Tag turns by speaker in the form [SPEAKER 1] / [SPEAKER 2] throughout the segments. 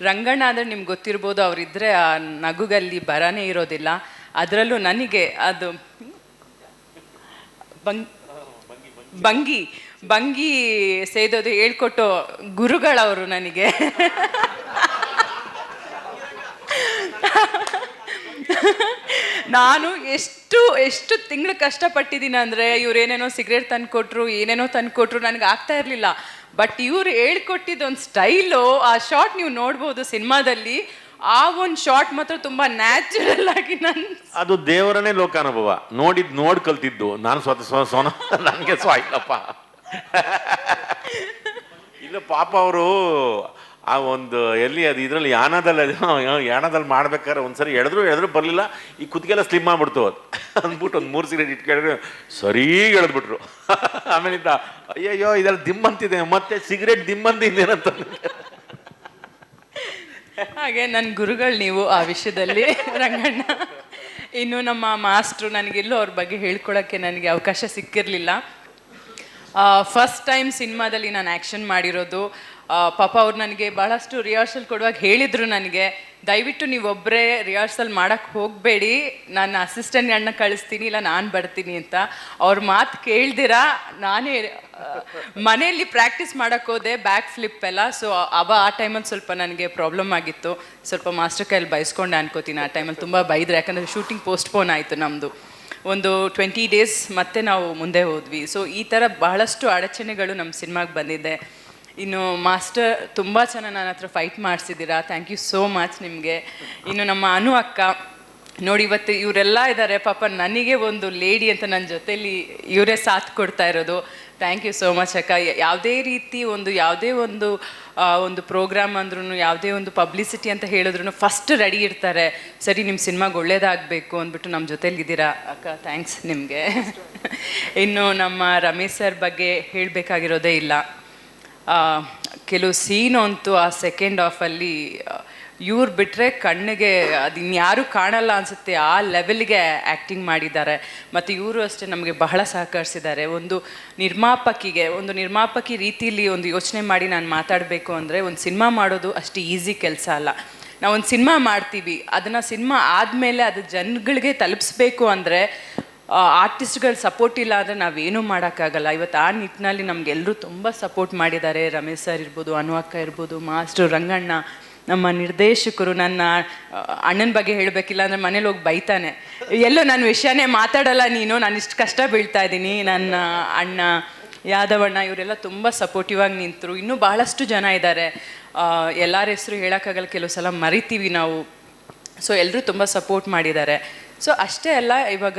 [SPEAKER 1] ರಂಗಣ್ಣ ಅಂದರೆ ನಿಮ್ಗೆ ಗೊತ್ತಿರ್ಬೋದು ಅವರಿದ್ದರೆ ಆ ನಗುಗಲ್ಲಿ ಬರನೇ ಇರೋದಿಲ್ಲ. ಅದರಲ್ಲೂ ನನಗೆ ಅದು ಬಂಗ್ ಭಂಗಿ ಭಂಗಿ ಸೇದೋದು ಹೇಳ್ಕೊಟ್ಟು ಗುರುಗಳವರು ನನಗೆ. ನಾನು ಎಷ್ಟು ಎಷ್ಟು ತಿಂಗಳು ಕಷ್ಟಪಟ್ಟಿದ್ದೀನಿ ಅಂದರೆ ಇವ್ರು ಏನೇನೋ ಸಿಗರೇಟ್ ತಂದ್ಕೊಟ್ರು ಏನೇನೋ ತಂದ್ಕೊಟ್ರು ನನಗೆ ಆಗ್ತಾ ಇರಲಿಲ್ಲ. ಬಟ್ ಇವ್ರು ಹೇಳ್ಕೊಟ್ಟಿದ್ದೊಂದು ಸ್ಟೈಲು ಆ ಶಾರ್ಟ್ ನೀವು ನೋಡ್ಬೋದು ಸಿನಿಮಾದಲ್ಲಿ. ಆ ಒಂದು ಶಾರ್ಟ್ ಮಾತ್ರ ತುಂಬ ನ್ಯಾಚುರಲ್ ಆಗಿ ನಾನು
[SPEAKER 2] ಅದು ದೇವರನೇ ಲೋಕಾನುಭವ. ನೋಡಿದ್ ನೋಡ್ ಕಲ್ತಿದ್ದು ನಾನು ಸ್ವತಃ ಸ್ವ ಸೋನ ನನಗೆ ಸ್ವಾಯ್ತಪ್ಪ ಇಲ್ಲ ಪಾಪ ಅವರು ಆ ಒಂದು ಎಲ್ಲಿ ಅದು ಇದರಲ್ಲಿ ಯಾನದಲ್ಲಿ ಅದು ಯಾನದಲ್ಲಿ ಮಾಡ್ಬೇಕಾದ್ರೆ ಒಂದ್ಸರಿ ಎಳೆದ್ರು ಎಳೆದ್ರು ಬರಲಿಲ್ಲ. ಈ ಕುತ್ತಿಗೆಲ್ಲ ಸ್ಲಿಮ್ ಆಗ್ಬಿಡ್ತು ಅದು. ಅಂದ್ಬಿಟ್ಟು ಒಂದು ಮೂರು ಸಿಗರೇಟ್ ಇಟ್ಕೊಂಡ್ರೆ ಸರಿ ಎಳೆದ್ಬಿಟ್ರು. ಆಮೇಲಿಂದ, ಅಯ್ಯಯ್ಯೋ ಇದೆಲ್ಲ ದಿಮ್ಮಂತಿದೆ ಮತ್ತೆ ಸಿಗರೇಟ್ ದಿಮ್ಮಂತಿದ್ದೇನಂತ
[SPEAKER 1] ಹಾಗೆ ನನ್ನ ಗುರುಗಳು ನೀವು ಆ ವಿಷಯದಲ್ಲಿ, ರಂಗಣ್ಣ. ಇನ್ನು ನಮ್ಮ ಮಾಸ್ಟ್ರು ನನಗೆಲ್ಲೂ ಅವ್ರ ಬಗ್ಗೆ ಹೇಳ್ಕೊಳಕ್ಕೆ ನನಗೆ ಅವಕಾಶ ಸಿಕ್ಕಿರಲಿಲ್ಲ. ಫಸ್ಟ್ ಟೈಮ್ ಸಿನಿಮಾದಲ್ಲಿ ನಾನು ಆ್ಯಕ್ಷನ್ ಮಾಡಿರೋದು ಪಾಪ ಅವ್ರು ನನಗೆ ಬಹಳಷ್ಟು ರಿಹರ್ಸಲ್ ಕೊಡುವಾಗ ಹೇಳಿದರು ನನಗೆ, ದಯವಿಟ್ಟು ನೀವೊಬ್ಬರೇ ರಿಹರ್ಸಲ್ ಮಾಡೋಕ್ಕೆ ಹೋಗಬೇಡಿ ನಾನು ಅಣ್ಣ ಕಳಿಸ್ತೀನಿ, ಇಲ್ಲ ನಾನು ಬರ್ತೀನಿ ಅಂತ. ಅವ್ರ ಮಾತು ಕೇಳ್ದಿರಾ, ನಾನೇ ಮನೆಯಲ್ಲಿ ಪ್ರಾಕ್ಟೀಸ್ ಮಾಡೋಕ್ಕೆ ಹೋದೆ ಬ್ಯಾಕ್ ಫ್ಲಿಪ್ ಎಲ್ಲ ಸೊ ಅವ ಆ ಟೈಮಲ್ಲಿ ಸ್ವಲ್ಪ ನನಗೆ ಪ್ರಾಬ್ಲಮ್ ಆಗಿತ್ತು. ಸ್ವಲ್ಪ ಮಾಸ್ಟರ್ ಕೈಯಲ್ಲಿ ಬಯಸ್ಕೊಂಡೆ ಅನ್ಕೋತೀನಿ ಆ ಟೈಮಲ್ಲಿ ತುಂಬ ಬೈದ್ರೆ, ಯಾಕಂದರೆ ಶೂಟಿಂಗ್ ಪೋಸ್ಟ್ಪೋನ್ ಆಯಿತು ನಮ್ಮದು ಒಂದು ಟ್ವೆಂಟಿ ಡೇಸ್ ಮತ್ತೆ ನಾವು ಮುಂದೆ ಹೋದ್ವಿ. ಸೊ ಈ ಥರ ಬಹಳಷ್ಟು ಅಡಚಣೆಗಳು ನಮ್ಮ ಸಿನಿಮಾಗೆ ಬಂದಿದೆ. ಇನ್ನು ಮಾಸ್ಟರ್ ತುಂಬ ಚೆನ್ನಾಗಿ ನನ್ನ ಹತ್ರ ಫೈಟ್ ಮಾಡಿಸಿದ್ದೀರಾ? ಥ್ಯಾಂಕ್ ಯು ಸೋ ಮಚ್ ನಿಮಗೆ. ಇನ್ನು ನಮ್ಮ ಅನು ಅಕ್ಕ, ನೋಡಿ ಇವತ್ತು ಇವರೆಲ್ಲ ಇದ್ದಾರೆ ಪಾಪ ನನಗೆ ಒಂದು ಲೇಡಿ ಅಂತ ನನ್ನ ಜೊತೆಯಲ್ಲಿ ಇವರೇ ಸಾಥ್ ಕೊಡ್ತಾ ಇರೋದು. ಥ್ಯಾಂಕ್ ಯು ಸೋ ಮಚ್ ಅಕ್ಕ. ಯಾವುದೇ ರೀತಿ ಒಂದು, ಯಾವುದೇ ಒಂದು ಒಂದು ಪ್ರೋಗ್ರಾಮ್ ಅಂದ್ರೂ ಯಾವುದೇ ಒಂದು ಪಬ್ಲಿಸಿಟಿ ಅಂತ ಹೇಳಿದ್ರು ಫಸ್ಟ್ ರೆಡಿ ಇರ್ತಾರೆ. ಸರಿ ನಿಮ್ಮ ಸಿನಿಮಾಗೆ ಒಳ್ಳೇದಾಗಬೇಕು ಅಂದ್ಬಿಟ್ಟು ನಮ್ಮ ಜೊತೆಲಿ ಇದ್ದೀರಾ ಅಕ್ಕ ಥ್ಯಾಂಕ್ಸ್ ನಿಮಗೆ. ಇನ್ನು ನಮ್ಮ ರಮೇಶ್ ಸರ್ ಬಗ್ಗೆ ಹೇಳಬೇಕಾಗಿರೋದೇ ಇಲ್ಲ. ಕೆಲವು ಸೀನು ಅಂತೂ ಆ ಸೆಕೆಂಡ್ ಆಫಲ್ಲಿ ಇವ್ರು ಬಿಟ್ಟರೆ ಕಣ್ಣಿಗೆ ಅದು ಇನ್ಯಾರೂ ಕಾಣಲ್ಲ ಅನಿಸುತ್ತೆ. ಆ ಲೆವೆಲ್ಗೆ ಆ್ಯಕ್ಟಿಂಗ್ ಮಾಡಿದ್ದಾರೆ. ಮತ್ತು ಇವರು ಅಷ್ಟೇ ನಮಗೆ ಬಹಳ ಸಹಕರಿಸಿದ್ದಾರೆ. ಒಂದು ನಿರ್ಮಾಪಕಿಗೆ, ಒಂದು ನಿರ್ಮಾಪಕಿ ರೀತಿಯಲ್ಲಿ ಒಂದು ಯೋಚನೆ ಮಾಡಿ ನಾನು ಮಾತಾಡಬೇಕು ಅಂದರೆ ಒಂದು ಸಿನಿಮಾ ಮಾಡೋದು ಅಷ್ಟು ಈಸಿ ಕೆಲಸ ಅಲ್ಲ. ನಾವು ಒಂದು ಸಿನಿಮಾ ಮಾಡ್ತೀವಿ. ಅದನ್ನು ಸಿನಿಮಾ ಆದಮೇಲೆ ಅದು ಜನಗಳಿಗೆ ತಲುಪಿಸ್ಬೇಕು ಅಂದರೆ ಆರ್ಟಿಸ್ಟ್ಗಳ ಸಪೋರ್ಟ್ ಇಲ್ಲ ಅಂದರೆ ನಾವೇನೂ ಮಾಡೋಕ್ಕಾಗಲ್ಲ. ಇವತ್ತು ಆ ನಿಟ್ಟಿನಲ್ಲಿ ನಮಗೆಲ್ಲರೂ ತುಂಬ ಸಪೋರ್ಟ್ ಮಾಡಿದ್ದಾರೆ. ರಮೇಶ್ ಸರ್ ಇರ್ಬೋದು ಅನು ಅಕ್ಕ ಇರ್ಬೋದು, ಮಾಸ್ಟರ್ ರಂಗಣ್ಣ, ನಮ್ಮ ನಿರ್ದೇಶಕರು, ನನ್ನ ಅಣ್ಣನ ಬಗ್ಗೆ ಹೇಳಬೇಕಿಲ್ಲ ಅಂದರೆ ಮನೇಲಿ ಹೋಗಿ ಬೈತಾನೆ. ಎಲ್ಲೋ ನನ್ನ ವಿಷಯನೇ ಮಾತಾಡಲ್ಲ ನೀನು, ನಾನು ಇಷ್ಟು ಕಷ್ಟ ಬೀಳ್ತಾ ಇದ್ದೀನಿ. ನನ್ನ ಅಣ್ಣ ಯಾದವಣ್ಣ ಇವರೆಲ್ಲ ತುಂಬ ಸಪೋರ್ಟಿವ್ ಆಗಿ ನಿಂತರು. ಇನ್ನೂ ಭಾಳಷ್ಟು ಜನ ಇದ್ದಾರೆ. ಎಲ್ಲರ ಹೆಸರು ಹೇಳೋಕ್ಕಾಗಲ್ಲ, ಕೆಲವು ಸಲ ಮರಿತೀವಿ ನಾವು. ಸೊ ಎಲ್ಲರೂ ತುಂಬ ಸಪೋರ್ಟ್ ಮಾಡಿದ್ದಾರೆ. ಸೊ ಅಷ್ಟೇ ಅಲ್ಲ, ಇವಾಗ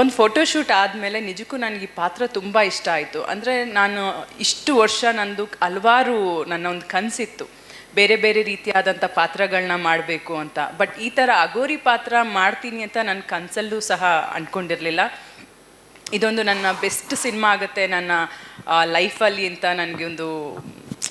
[SPEAKER 1] ಒಂದು ಫೋಟೋಶೂಟ್ ಆದಮೇಲೆ ನಿಜಕ್ಕೂ ನನಗೆ ಈ ಪಾತ್ರ ತುಂಬ ಇಷ್ಟ ಆಯಿತು. ಅಂದರೆ ನಾನು ಇಷ್ಟು ವರ್ಷ ನಂದು ಹಲವಾರು ನನ್ನ ಒಂದು ಕನಸಿತ್ತು. ಬೇರೆ ಬೇರೆ ರೀತಿಯಾದಂಥ ಪಾತ್ರಗಳನ್ನ ಮಾಡಬೇಕು ಅಂತ. ಬಟ್ ಈ ಥರ ಅಗೋರಿ ಪಾತ್ರ ಮಾಡ್ತೀನಿ ಅಂತ ನನ್ನ ಕನಸಲ್ಲೂ ಸಹ ಅಂದ್ಕೊಂಡಿರಲಿಲ್ಲ ಇದೊಂದು ನನ್ನ ಬೆಸ್ಟ್ ಸಿನಿಮಾ ಆಗುತ್ತೆ ನನ್ನ ಲೈಫಲ್ಲಿ ಅಂತ ನನಗೆ ಒಂದು